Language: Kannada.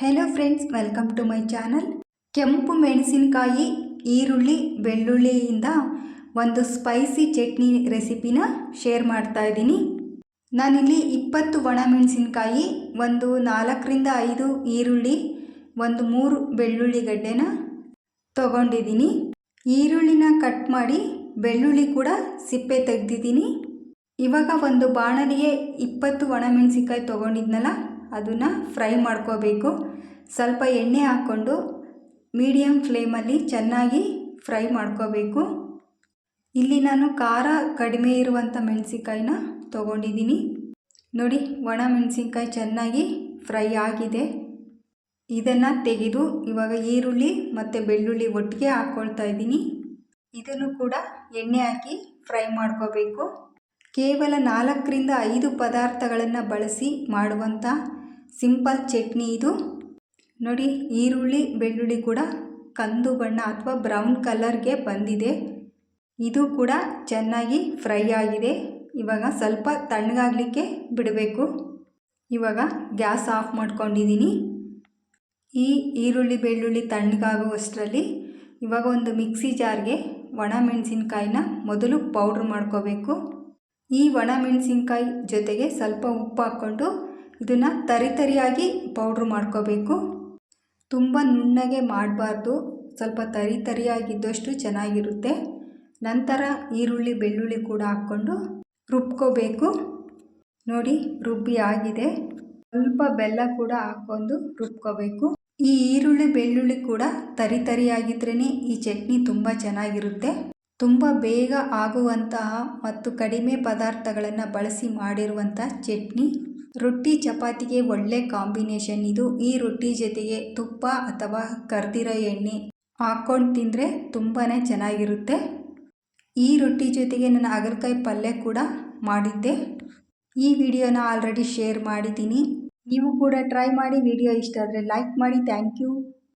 Hello friends welcome to my channel ಕೆಂಪು ಮೆಣಸಿನಕಾಯಿ, ಈರುಳ್ಳಿ, ಬೆಳ್ಳುಳ್ಳಿಯಿಂದ ಒಂದು ಸ್ಪೈಸಿ ಚಟ್ನಿ ರೆಸಿಪಿನ ಶೇರ್ ಮಾಡ್ತಾ ಇದ್ದೀನಿ. ನಾನಿಲ್ಲಿ ಇಪ್ಪತ್ತು ಒಣಮೆಣಸಿನ್ಕಾಯಿ ಒಂದು ನಾಲ್ಕರಿಂದ ಐದು ಈರುಳ್ಳಿ, ಒಂದು ಮೂರು ಬೆಳ್ಳುಳ್ಳಿ ಗಡ್ಡೆನ ತಗೊಂಡಿದ್ದೀನಿ. ಈರುಳ್ಳಿನ ಕಟ್ ಮಾಡಿ ಬೆಳ್ಳುಳ್ಳಿ ಕೂಡ ಸಿಪ್ಪೆ ತೆಗೆದಿದ್ದೀನಿ. ಇವಾಗ ಒಂದು ಬಾಣಲಿಗೆ ಇಪ್ಪತ್ತು ಒಣಮೆಣಸಿನ್ಕಾಯಿ ತೊಗೊಂಡಿದ್ನಲ್ಲ ಅದನ್ನು ಫ್ರೈ ಮಾಡ್ಕೋಬೇಕು. ಸ್ವಲ್ಪ ಎಣ್ಣೆ ಹಾಕ್ಕೊಂಡು ಮೀಡಿಯಮ್ ಫ್ಲೇಮಲ್ಲಿ ಚೆನ್ನಾಗಿ ಫ್ರೈ ಮಾಡ್ಕೋಬೇಕು. ಇಲ್ಲಿ ನಾನು ಖಾರ ಕಡಿಮೆ ಇರುವಂಥ ಮೆಣಸಿನ್ಕಾಯಿನ ತೊಗೊಂಡಿದ್ದೀನಿ. ನೋಡಿ, ಒಣ ಮೆಣಸಿನ್ಕಾಯಿ ಚೆನ್ನಾಗಿ ಫ್ರೈ ಆಗಿದೆ. ಇದನ್ನು ತೆಗೆದು ಇವಾಗ ಈರುಳ್ಳಿ ಮತ್ತು ಬೆಳ್ಳುಳ್ಳಿ ಒಟ್ಟಿಗೆ ಹಾಕ್ಕೊಳ್ತಾ ಇದ್ದೀನಿ. ಇದನ್ನು ಕೂಡ ಎಣ್ಣೆ ಹಾಕಿ ಫ್ರೈ ಮಾಡ್ಕೋಬೇಕು. ಕೇವಲ ನಾಲ್ಕರಿಂದ ಐದು ಪದಾರ್ಥಗಳನ್ನು ಬಳಸಿ ಮಾಡುವಂಥ ಸಿಂಪಲ್ ಚಟ್ನಿ ಇದು. ನೋಡಿ, ಈರುಳ್ಳಿ, ಬೆಳ್ಳುಳ್ಳಿ ಕೂಡ ಕಂದು ಬಣ್ಣ ಅಥವಾ ಬ್ರೌನ್ ಕಲರ್ಗೆ ಬಂದಿದೆ. ಇದು ಕೂಡ ಚೆನ್ನಾಗಿ ಫ್ರೈ ಆಗಿದೆ. ಇವಾಗ ಸ್ವಲ್ಪ ತಣ್ಣಗಾಗಲಿಕ್ಕೆ ಬಿಡಬೇಕು. ಇವಾಗ ಗ್ಯಾಸ್ ಆಫ್ ಮಾಡ್ಕೊಂಡಿದ್ದೀನಿ. ಈ ಈರುಳ್ಳಿ, ಬೆಳ್ಳುಳ್ಳಿ ತಣ್ಣಗಾಗುವಷ್ಟರಲ್ಲಿ ಇವಾಗ ಒಂದು ಮಿಕ್ಸಿ ಜಾರ್ಗೆ ಒಣ ಮೆಣಸಿನ್ಕಾಯಿನ ಮೊದಲು ಪೌಡ್ರ್ ಮಾಡ್ಕೋಬೇಕು. ಈ ಒಣ ಮೆಣಸಿನ್ಕಾಯಿ ಜೊತೆಗೆ ಸ್ವಲ್ಪ ಉಪ್ಪು ಹಾಕ್ಕೊಂಡು ಇದನ್ನು ತರಿ ತರಿಯಾಗಿ ಪೌಡ್ರ್ ಮಾಡ್ಕೋಬೇಕು. ತುಂಬ ನುಣ್ಣಗೆ ಮಾಡಬಾರ್ದು. ಸ್ವಲ್ಪ ತರಿ ತರಿಯಾಗಿದ್ದಷ್ಟು ಚೆನ್ನಾಗಿರುತ್ತೆ. ನಂತರ ಈರುಳ್ಳಿ, ಬೆಳ್ಳುಳ್ಳಿ ಕೂಡ ಹಾಕ್ಕೊಂಡು ರುಬ್ಕೋಬೇಕು. ನೋಡಿ, ರುಬ್ಬಿ ಆಗಿದೆ. ಸ್ವಲ್ಪ ಬೆಲ್ಲ ಕೂಡ ಹಾಕ್ಕೊಂಡು ರುಬ್ಕೋಬೇಕು. ಈ ಈರುಳ್ಳಿ, ಬೆಳ್ಳುಳ್ಳಿ ಕೂಡ ತರಿ ತರಿಯಾಗಿದ್ರೇ ಈ ಚಟ್ನಿ ತುಂಬ ಚೆನ್ನಾಗಿರುತ್ತೆ. ತುಂಬ ಬೇಗ ಆಗುವಂತಹ ಮತ್ತು ಕಡಿಮೆ ಪದಾರ್ಥಗಳನ್ನು ಬಳಸಿ ಮಾಡಿರುವಂಥ ಚಟ್ನಿ. ರೊಟ್ಟಿ ಚಪಾತಿಗೆ ಒಳ್ಳೆ ಕಾಂಬಿನೇಷನ್ ಇದು. ಈ ರೊಟ್ಟಿ ಜೊತೆಗೆ ತುಪ್ಪ ಅಥವಾ ಕರ್ದಿರೋ ಎಣ್ಣೆ ಹಾಕ್ಕೊಂಡು ತಿಂದರೆ ತುಂಬಾ ಚೆನ್ನಾಗಿರುತ್ತೆ. ಈ ರೊಟ್ಟಿ ಜೊತೆಗೆ ನಾನು ಹಾಗಲಕಾಯಿ ಪಲ್ಯ ಕೂಡ ಮಾಡಿದ್ದೆ. ಈ ವಿಡಿಯೋನ ಆಲ್ರೆಡಿ ಶೇರ್ ಮಾಡಿದ್ದೀನಿ. ನೀವು ಕೂಡ ಟ್ರೈ ಮಾಡಿ. ವಿಡಿಯೋ ಇಷ್ಟ ಆದರೆ ಲೈಕ್ ಮಾಡಿ. Thank you.